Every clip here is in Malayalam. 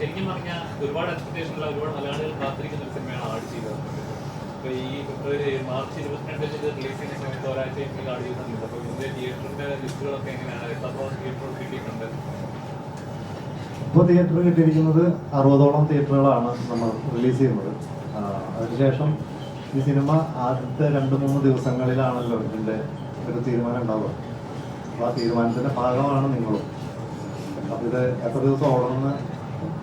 ശരിക്കും പറഞ്ഞാൽ ഒരുപാട് എക്സ്പെക്ടേഷനുള്ള ഒരുപാട് മലയാളികൾ കാത്തിരിക്കുന്ന ഒരു സിനിമയാണ് ആട് ചെയ്തത് അപ്പോൾ ഈ ഫെബ്രുവരി മാർച്ച് ഇരുപത്തിരണ്ടിന് ഇത് റിലീസ് ചെയ്യുന്ന സമയത്ത് ഒരാഴ്ചയെങ്കിലും ആട് ചെയ്യുന്നുണ്ട് അപ്പോൾ ഇതിന്റെ തിയേറ്ററിന്റെ ലിസ്റ്റുകളൊക്കെ എങ്ങനെയാണ്? എത്രത്തോളം തിയേറ്ററുകൾ കിട്ടിയിട്ടുണ്ട്? ഇപ്പോൾ തിയേറ്റർ കിട്ടിയിരിക്കുന്നത് അറുപതോളം തിയേറ്ററുകളാണ് നമ്മൾ റിലീസ് ചെയ്യുന്നത്. അതിനുശേഷം ഈ സിനിമ ആദ്യത്തെ രണ്ട് മൂന്ന് ദിവസങ്ങളിലാണല്ലോ ഇതിന്റെ ഒരു തീരുമാനം ഉണ്ടാവുക. അപ്പോൾ ആ തീരുമാനത്തിന്റെ ഭാഗമാണ് നിങ്ങളും. അപ്പോൾ ഇത് എത്ര ദിവസം ഓടണമെന്ന്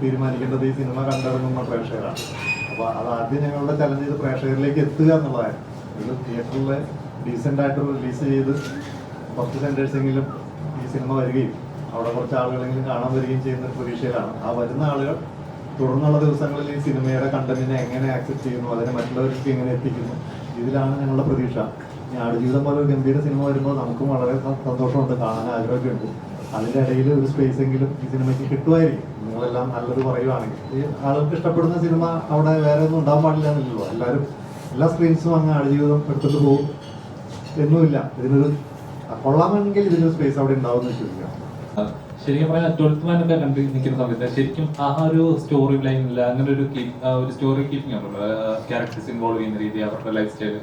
തീരുമാനിക്കേണ്ടത് ഈ സിനിമ കണ്ടിറങ്ങുന്ന പ്രേക്ഷകരാണ്. അപ്പോൾ അത് ആദ്യം ഞങ്ങളുടെ ചലഞ്ച് ചെയ്ത് പ്രേക്ഷകരിലേക്ക് എത്തുക എന്നുള്ളതായിരുന്നു. ഇത് തിയേറ്ററിൽ ഡീസെന്റ് ആയിട്ട് റിലീസ് ചെയ്ത് കുറച്ച് സെന്റേഴ്സെങ്കിലും ഈ സിനിമ വരികയും അവിടെ കുറച്ച് ആളുകളെങ്കിലും കാണാൻ വരികയും ചെയ്യുന്ന പ്രതീക്ഷയിലാണ് ആ വരുന്ന ആളുകൾ തുടർന്നുള്ള ദിവസങ്ങളിൽ ഈ സിനിമയുടെ കണ്ടന്റിനെ എങ്ങനെ ആക്സെപ്റ്റ് ചെയ്യുന്നു അതിനെ മറ്റുള്ളവർക്ക് എങ്ങനെ എത്തിക്കുന്നു ഇതിലാണ് ഞങ്ങളുടെ പ്രതീക്ഷ. ഇനി ആടുജീവിതം പോലെ ഒരു ഗംഭീര സിനിമ വരുമ്പോൾ നമുക്കും വളരെ സന്തോഷമുണ്ട് കാണാൻ ആഗ്രഹമൊക്കെ ഉണ്ട്. അതിന്റെ ഇടയിൽ ഒരു സ്പേസ് എങ്കിലും ഈ സിനിമയ്ക്ക് കിട്ടുമായിരിക്കും. നിങ്ങളെല്ലാം നല്ലത് പറയുവാണെങ്കിൽ. ഈ ആളുകൾക്ക് ഇഷ്ടപ്പെടുന്ന സിനിമ അവിടെ വേറെ ഒന്നും ഉണ്ടാവാൻ പാടില്ല എന്നില്ലല്ലോ. എല്ലാവരും എല്ലാ സ്ക്രീൻസും അങ്ങ് ആടുജീവിതം എടുത്തിട്ട് പോകും. എന്നുമില്ല ഇതിനൊരു കൊള്ളാമെങ്കിൽ ഇതിനൊരു സ്പേസ് അവിടെ ഉണ്ടാവും എന്ന് വിശ്വസിക്കാം ശരിക്കും പറഞ്ഞാൽ ട്വൽത്ത് മാൻ ഒക്കെ കണ്ടു നിൽക്കുന്ന സമയത്ത് ശരിക്കും ആ ഒരു സ്റ്റോറി ഇല്ല അങ്ങനെ ഒരു ഒരു സ്റ്റോറി കീപ്പിംഗ് ഉണ്ടല്ലോ. ക്യാരക്ടേഴ്സ് ഇൻവോൾവ് ചെയ്യുന്ന രീതി അവരുടെ ലൈഫ് സ്റ്റൈൽ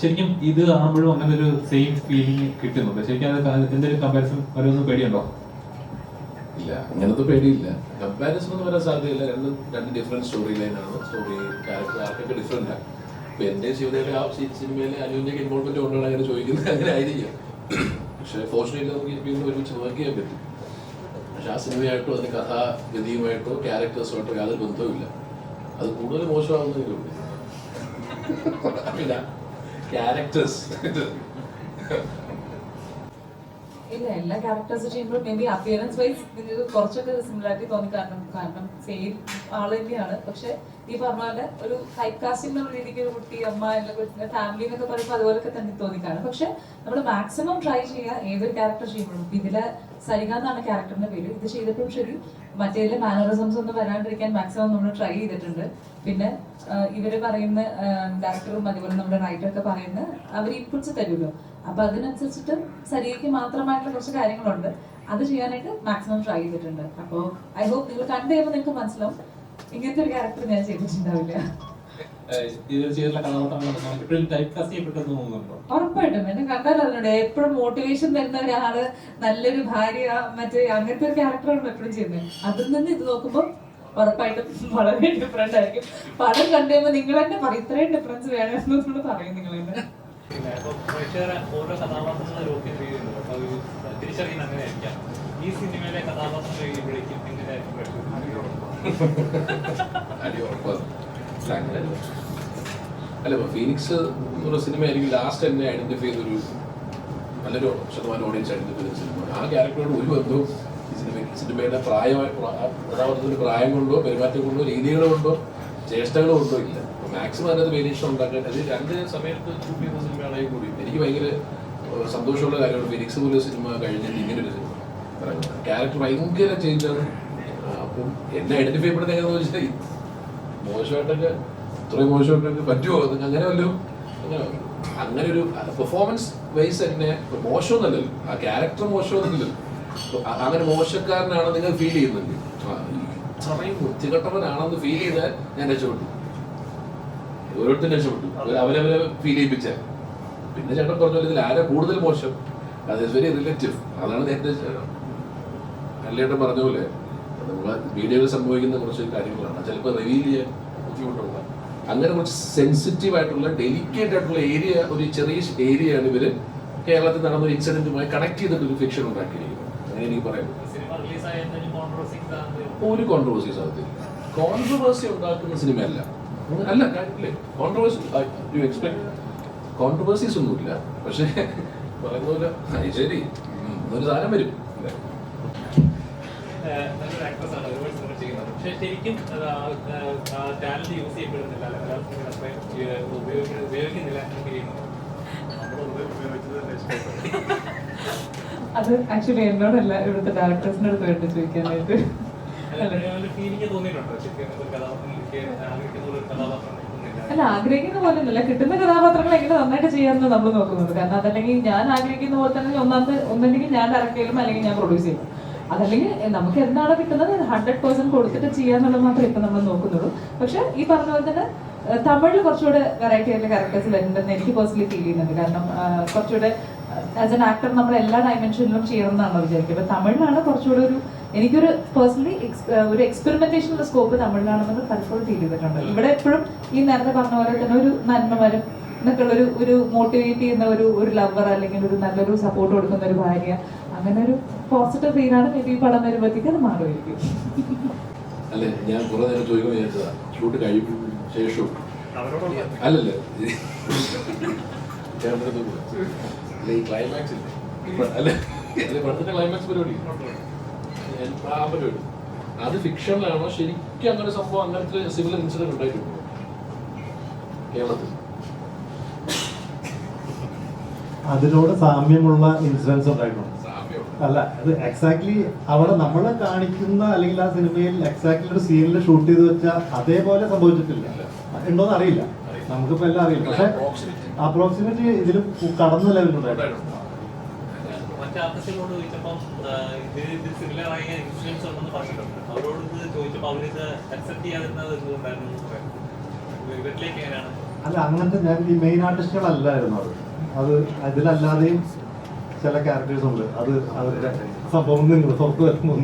ശരിക്കും ഇത് കാണുമ്പോഴും അങ്ങനെ ഒരു സെയിം ഫീലിംഗ് കിട്ടുന്നുണ്ട്. ശരിക്കും അത് എന്തെങ്കിലും കമ്പാരിസൺ വരുമെന്ന് പേടിയുണ്ടോ? ഇല്ല അങ്ങനത്തെ പേടിയില്ല. കമ്പാരിസൺ ഒന്നും വരാൻ സാധ്യതയില്ല. രണ്ട് രണ്ട് ഡിഫറെന്റ് സ്റ്റോറി ലൈനാണ് സ്റ്റോറി ക്യാരക്ടർ ആർക്കൊക്കെ ഡിഫറെന്റ് ആണ് ഇപ്പൊ എന്റെ ശിവതയുടെ ആ സിനിമയിലെ അനുവിന്റെ ഇൻവോൾവ്മെന്റ് കൊണ്ടാണ് അങ്ങനെ ചോദിക്കുന്നത്. അങ്ങനെ ആയിരിക്കും. പക്ഷെ ഫോർച്ചുനേറ്റ്ലി നമുക്ക് ഇപ്പം ഒരുമിച്ച് വർക്ക് ചെയ്യാൻ പറ്റും. പക്ഷെ ആ സിനിമയായിട്ടോ അതിന്റെ കഥാഗതിയുമായിട്ടോ ക്യാരക്ടേഴ്സുമായിട്ടോ യാതൊരു ബന്ധവുമില്ല. അത് കൂടുതൽ മോശമാവുന്നതിലൂടെ ക്യാരക്ടേഴ്സ് ഇല്ല എല്ലാ ക്യാരക്ടേഴ്സ് ചെയ്യുമ്പോൾ മേ ബി അപ്പിയറൻസ് വൈസ് കുറച്ചൊക്കെ സിമിലാരിറ്റി തോന്നി കാരണം കാരണം സെയിം ആൾ തന്നെയാണ്. പക്ഷെ ഈ പറഞ്ഞ പോലെ ഒരു ടൈപ്പ് കാസ്റ്റിംഗ് എന്നുള്ള രീതിക്ക് ഒരു കുട്ടി അമ്മ എല്ലാ ഫാമിലി എന്നൊക്കെ പറയുമ്പോൾ അതുപോലൊക്കെ തന്നെ തോന്നിക്കാണ് പക്ഷെ നമ്മൾ മാക്സിമം ട്രൈ ചെയ്യുക ഏതൊരു ക്യാരക്ടർ ചെയ്യുമ്പോഴും. ഇതിലെ സരിക എന്നാണ് ക്യാരക്ടറിന്റെ പേര്. ഇത് ചെയ്തപ്പോഴും ശരി മറ്റേതിലെ മാനറിസംസ് ഒന്നും വരാണ്ടിരിക്കാൻ മാക്സിമം നമ്മൾ ട്രൈ ചെയ്തിട്ടുണ്ട്. പിന്നെ ഇവർ പറയുന്ന ഡയറക്ടറും അതുപോലെ നമ്മുടെ റൈറ്ററൊക്കെ പറയുന്ന അവർ ഇൻപുട്സ് തരുമല്ലോ. അപ്പൊ അതിനനുസരിച്ചിട്ട് സരികയ്ക്ക് മാത്രമായിട്ടുള്ള കുറച്ച് കാര്യങ്ങളുണ്ട്. അത് ചെയ്യാനായിട്ട് മാക്സിമം ട്രൈ ചെയ്തിട്ടുണ്ട്. അപ്പോ ഐ ഹോപ്പ് നിങ്ങൾ കണ്ടു കഴിയുമ്പോൾ നിങ്ങൾക്ക് മനസ്സിലാവും. ഇങ്ങനത്തെ ഒരു ക്യാരക്ടർ ഞാൻ ചെയ്തിട്ടുണ്ടാവില്ല. ഉറപ്പായിട്ടും. എന്നെ കണ്ടാൽ അതിനോട് എപ്പോഴും മോട്ടിവേഷൻ തരുന്ന ഒരാൾ നല്ലൊരു ഭാര്യ മറ്റേ അങ്ങനത്തെ ഒരു ക്യാരക്ടറാണ് എപ്പോഴും ചെയ്യുന്നത് അതിൽ നിന്ന് ഇത് നോക്കുമ്പോൾ ഉറപ്പായിട്ടും വളരെ ഡിഫറെന്റ് ആയിരിക്കും. പടം കണ്ടു കഴിയുമ്പോൾ നിങ്ങൾ തന്നെ പറയും ഇത്രയും ഡിഫറൻസ് വേണമെന്ന് പറയും നിങ്ങൾ തന്നെ അപ്പോൾ ഈ സിനിമയിലെ. അല്ല ഫീനിക്സ് എന്നുള്ള എനിക്ക് ലാസ്റ്റ് എന്നെ ഐഡന്റിഫൈ ചെയ്തൊരു നല്ലൊരു ശതമാനം ഓഡിയൻസ് ഐഡന്റിഫൈ ചെയ്ത സിനിമ. ആ ക്യാരക്ടറോട് ഒരു ബന്ധവും ഈ സിനിമ സിനിമയുടെ പ്രായമായ പ്രായം കൊണ്ടോ പെരുമാറ്റം കൊണ്ടോ രീതികൾ കൊണ്ടോ ചേഷ്ടകൾ കൊണ്ടോ ഇല്ല മാക്സിമം അതിനകത്ത് വേരിയേഷൻ ഉണ്ടാക്കാൻ അത് രണ്ട് സമയത്ത് ഷൂട്ട് ചെയ്യുന്ന സിനിമയാണെങ്കിൽ കൂടി. എനിക്ക് ഭയങ്കര സന്തോഷമുള്ള കാര്യമാണ്. ഫിനിക്സ് പോലെ സിനിമ കഴിഞ്ഞിട്ട് ഇങ്ങനെ ഒരു സിനിമ ക്യാരക്ടർ ഭയങ്കര ചേഞ്ചാണ് അപ്പം എന്നെ ഐഡന്റിഫൈ ചെയ്യുന്നത് എങ്ങനെയാണെന്ന് വെച്ചാൽ മോശമായിട്ടൊക്കെ ഇത്രയും മോശമായിട്ടൊക്കെ പറ്റുമോ? എന്ന് അങ്ങനെ വല്ലതും? അങ്ങനെ ഒരു പെർഫോമൻസ് വൈസ് തന്നെ മോശമൊന്നുമല്ലല്ലോ. ആ ക്യാരക്ടർ മോശമൊന്നുമില്ലല്ലോ. അങ്ങനെ മോശക്കാരനാണ് നിങ്ങൾ ഫീൽ ചെയ്യുന്നുണ്ട്. ആ, ഇത്രയും വൃത്തികെട്ടവനാണെന്ന് ഫീൽ ചെയ്താൽ ഞാൻ രക്ഷപ്പെട്ടു. ഓരോരുത്തരും രക്ഷപ്പെട്ടു. അവർ അവരവരെ ഫീൽ ചെയ്യിപ്പിച്ച. പിന്നെ ചേട്ടൻ പറഞ്ഞ ഇതിൽ ആരാ കൂടുതൽ മോശം? അത് ഇസ് വെരി റിലേറ്റീവ് അതാണ് നേരത്തെ അല്ലേട്ടൻ പറഞ്ഞ പോലെ നമ്മളെ വീഡിയോയിൽ സംഭവിക്കുന്ന കുറച്ച് കാര്യങ്ങളാണ്. ചിലപ്പോൾ റിവീൽ ചെയ്യാൻ ബുദ്ധിമുട്ടുള്ള. അങ്ങനെ കുറച്ച് സെൻസിറ്റീവ് ആയിട്ടുള്ള ഡെലിക്കേറ്റ് ആയിട്ടുള്ള ഏരിയ ഒരു ചെറിയ ഏരിയയാണ് ഇവർ കേരളത്തിൽ നടന്ന ഒരു ഇൻസിഡന്റുമായി കണക്ട് ചെയ്തിട്ട് ഒരു ഫിക്ഷൻ ഉണ്ടാക്കിയിരിക്കുന്നത്. അങ്ങനെ എനിക്ക് പറയാം ഒരു കോൺട്രവേഴ്സി സാധ്യത കോൺട്രവേഴ്സി ഉണ്ടാക്കുന്ന സിനിമയല്ല. അല്ല അല്ല കോൺട്രവേഴ്സി യു എക്സ്പെക്ട് കോൺട്രവേഴ്സീസ് ഒന്നുമില്ല. പക്ഷേ പറയുന്ന പോലെ "ആ, ശരി. ഒരു സാധനം വരും. അല്ലേ? ഏഹ് നല്ലൊരു ആക്ട്രസ് ആണ്. ഒരുപാട് സിനിമ ചെയ്യുന്നത്. പക്ഷെ ശരിക്കും ടാലന്റ് യൂസ് ചെയ്യപ്പെടുന്നില്ല. ഉപയോഗിക്കുന്നില്ല. അത് ആക്ച്വലി എന്നോടല്ല ഇവിടുത്തെ ഡയറക്ടേഴ്സിന്റെ അടുത്ത് വേണ്ടി ചോദിക്കാനായിട്ട്. അല്ലേ ആഗ്രഹിക്കുന്ന പോലെ അല്ല കിട്ടുന്ന കഥാപാത്രങ്ങൾ എങ്ങനെ നന്നായിട്ട് ചെയ്യാമെന്ന് നമ്മൾ നോക്കുന്നത്. കാരണം അതല്ലെങ്കിൽ ഞാൻ ആഗ്രഹിക്കുന്ന പോലെ തന്നെ ഒന്നാമത് ഒന്നല്ലെങ്കിൽ ഞാൻ ഡയറക്റ്റ് ചെയ്യലും അല്ലെങ്കിൽ ഞാൻ പ്രൊഡ്യൂസ് ചെയ്യും. അതല്ലെങ്കിൽ നമുക്ക് എന്താണോ കിട്ടുന്നത് ഹൺഡ്രഡ് പെർസെന്റ് കൊടുത്തിട്ട് ചെയ്യാന്നുള്ളത് മാത്രമേ ഇപ്പൊ നമ്മൾ നോക്കുന്നുള്ളൂ. പക്ഷെ ഈ പറഞ്ഞ പോലെ തന്നെ തമിഴിൽ കുറച്ചുകൂടെ വെറൈറ്റി ആയിട്ടുള്ള ക്യാരക്ടേഴ്സ് വരുന്നുണ്ടെന്ന് എനിക്ക് പേഴ്സണലി ഫീൽ ചെയ്യുന്നുണ്ട്. കാരണം കുറച്ചുകൂടെ ആസ് എൻ ആക്ടർ നമ്മൾ എല്ലാ ഡയമെൻഷനിലും ചെയ്യണമെന്നാണ് വിചാരിക്കുക? വിചാരിക്കുന്നത് അപ്പൊ തമിഴിലാണ് കുറച്ചുകൂടെ ഒരു എനിക്കൊരു പേഴ്സണലി ഒരു എക്സ്പെരിമെന്റേഷനുള്ള സ്കോപ്പ് തമിഴിലാണെന്ന് പലപ്പോഴും ഫീൽ ചെയ്തിട്ടുണ്ട്. ഇവിടെ എപ്പോഴും ഈ നേരത്തെ പറഞ്ഞ പോലെ തന്നെ ഒരു നന്മ വരും. എന്നൊക്കെ ഒരു ഒരു മോട്ടിവേറ്റ് ചെയ്യുന്ന ഒരു ഒരു ലവർ അല്ലെങ്കിൽ ഒരു നല്ലൊരു സപ്പോർട്ട് കൊടുക്കുന്ന ഒരു ഭാര്യ. അങ്ങനെ ഒരു പോസിറ്റീവ് ഫീലാണ് മേ ബി പടം വരുമ്പോഴത്തേക്ക് അത് മാറുമായിരിക്കും അല്ലെ ഞാൻ കുറെ നേരം ചോദിക്കാൻ വിചാരിച്ചതാ ഷൂട്ട് കഴിയും ശേഷവും? അല്ലല്ലേ. ഈ ക്ലൈമാക്സ് ഇല്ലേ? അല്ല പടത്തിന്റെ ക്ലൈമാക്സ് പരിപാടി. ആ പരിപാടി. അത് ഫിക്ഷനിലാണോ ശരിക്കും അങ്ങനെ ഒരു സംഭവം അങ്ങനത്തെ സിവിൽ ഇൻസിഡന്റ് ഉണ്ടായിട്ടുണ്ടോ? കേരളത്തിൽ. അതിനോട് സാമ്യമുള്ള ഇൻസിഡൻസ് ഉണ്ടായിട്ടുണ്ട്? അല്ല അത് എക്സാക്ട്ലി അവിടെ നമ്മളെ കാണിക്കുന്ന അല്ലെങ്കിൽ ആ സിനിമയിൽ എക്സാക്ട്ലി ഒരു സീനിൽ ഷൂട്ട് ചെയ്ത് വെച്ചാൽ അതേപോലെ സംഭവിച്ചിട്ടില്ല. ഉണ്ടോന്ന് അറിയില്ല. നമുക്കിപ്പോ എല്ലാം അറിയാം. പക്ഷെ അപ്രോക്സിമേറ്റ് ഇതിൽ കടന്ന ലെവലുണ്ടായിരുന്നു മറ്റേ ആർട്ടിസ്റ്റുകളോട് ചോദിച്ചപ്പം ആ, ഇത് ഇത് സിമിലർ ആയ ഇൻസിഡൻസ് ഉണ്ടെന്ന് പറഞ്ഞിട്ടുണ്ട്. അവരോട് ഇത് ചോദിച്ചപ്പോൾ അവരിത് അക്സെപ്റ്റ് ചെയ്യാതിരുന്നത് എന്തുകൊണ്ടായിരുന്നു? എന്ന് പറയാം. ഇവരിലേക്ക് എങ്ങനെയാണ്? അല്ല അങ്ങനത്തെ ഞാൻ ഈ മെയിൻ ആർട്ടിസ്റ്റുകളല്ലായിരുന്നു അത്. അത് അതിലല്ലാതെയും ചില ക്യാരക്ടേഴ്സ് ഉണ്ട്. അത് അവരുടെ സംഭവം നിങ്ങൾ പുറത്തു വരുമ്പോൾ